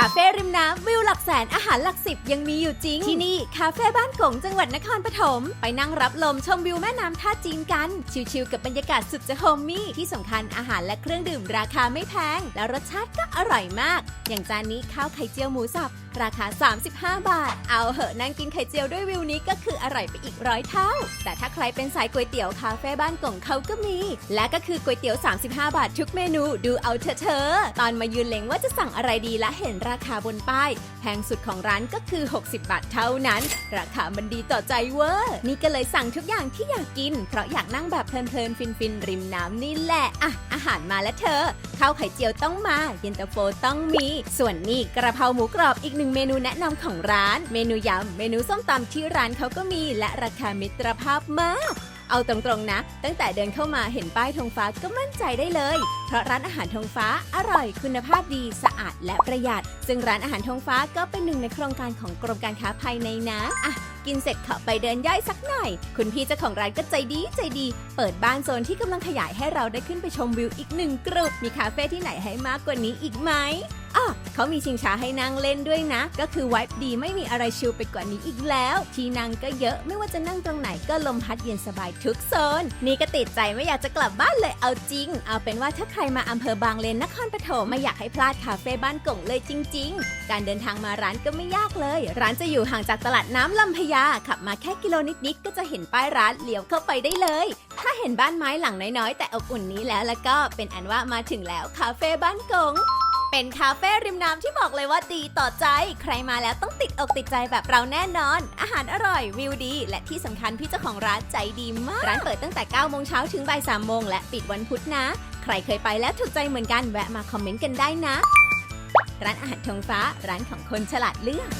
คาเฟ่ริมน้ำวิวหลักแสนอาหารหลักสิบยังมีอยู่จริง ที่นี่คาเฟ่บ้านกงจังหวัดนครปฐมไปนั่งรับลมชมวิวแม่น้ำท่าจีนกัน ชิลๆกับบรรยากาศสุดจะโฮมมี่ที่สำคัญอาหารและเครื่องดื่มราคาไม่แพง และรสชาติก็อร่อยมาก อย่างจานนี้ข้าวไข่เจียวหมูสับ ราคา 35 บาท เอาเหอะนั่งกินไข่เจียวด้วยวิวนี้ก็คืออร่อยไปอีกร้อยเท่า แต่ถ้าใครเป็นสายก๋วยเตี๋ยวคาเฟ่บ้านกงเขาก็มี และก็คือก๋วยเตี๋ยว 35 บาททุกเมนูดูเอาเถอะเธอตอนมายืนเล็งว่าจะสั่งอะไรดีและเห็นราคาบนป้ายแพงสุดของร้านก็คือ 60 บาทเท่านั้น ราคามันดีต่อใจเวอร์นี่ก็เลยสั่งทุกอย่างที่อยากกิน เพราะอยากนั่งแบบเพลินๆฟินๆริมน้ำนี่แหละอะอาหารมาแล้วเธอ ข้าวไข่เจียวต้องมา เย็นตาโฟต้องมี ส่วนนี่กระเพราหมูกรอบอีกหนึ่งเมนูแนะนำของร้าน เมนูยำเมนูส้มตำที่ร้านเขาก็มี และราคามิตรภาพมากเอาตรงๆนะ ตั้งแต่เดินเข้ามาเห็นป้ายธงฟ้าก็มั่นใจได้เลย เพราะร้านอาหารธงฟ้าอร่อยคุณภาพดีสะอาดและประหยัด ซึ่งร้านอาหารธงฟ้าก็เป็นหนึ่งในโครงการของกรมการค้าภายในนะอะ กินเสร็จขอไปเดินย่อยสักหน่อย คุณพี่เจ้าของร้านก็ใจดีใจดี เปิดบ้านโซนที่กำลังขยายให้เราได้ขึ้นไปชมวิวอีกหนึ่งกลุ่มมีคาเฟ่ที่ไหนให้มากกว่านี้อีกไหมอ๋อเขามีชิงช้าให้นั่งเล่นด้วยนะ ก็คือไวป์ดีไม่มีอะไรชิลไปกว่านี้อีกแล้ว ที่นั่งก็เยอะไม่ว่าจะนั่งตรงไหนก็ลมพัดเย็นสบายทุกโซน นี่ก็ติดใจไม่อยากจะกลับบ้านเลยเอาจริง เอาเป็นว่าถ้าใครมาอำเภอบางเลนนครปฐมไม่อยากให้พลาดคาเฟ่บ้านกงเลยจริง ๆ การเดินทางมาร้านก็ไม่ยากเลย ร้านจะอยู่ห่างจากตลาดน้ำลำพญาา ขับมาแค่กิโลนิดๆก็จะเห็นป้ายร้านเลี้ยวเข้าไปได้เลย ถ้าเห็นบ้านไม้หลังน้อยๆ แต่อบอุ่นนี้แล้วแล้วก็เป็นอันว่ามาถึงแล้วคาเฟ่บ้านกงเป็นคาเฟ่ริมน้ำที่บอกเลยว่าดีต่อใจ ใครมาแล้วต้องติดอกติดใจแบบเราแน่นอน อาหารอร่อยวิวดี และที่สำคัญพี่เจ้าของร้านใจดีมาก ร้านเปิดตั้งแต่9โมงเช้าถึงบ่าย3โมงและปิดวันพุธนะ ใครเคยไปแล้วถูกใจเหมือนกันแวะมาคอมเมนต์กันได้นะ ร้านอาหารทงฟ้า ร้านของคนฉลาดเลือก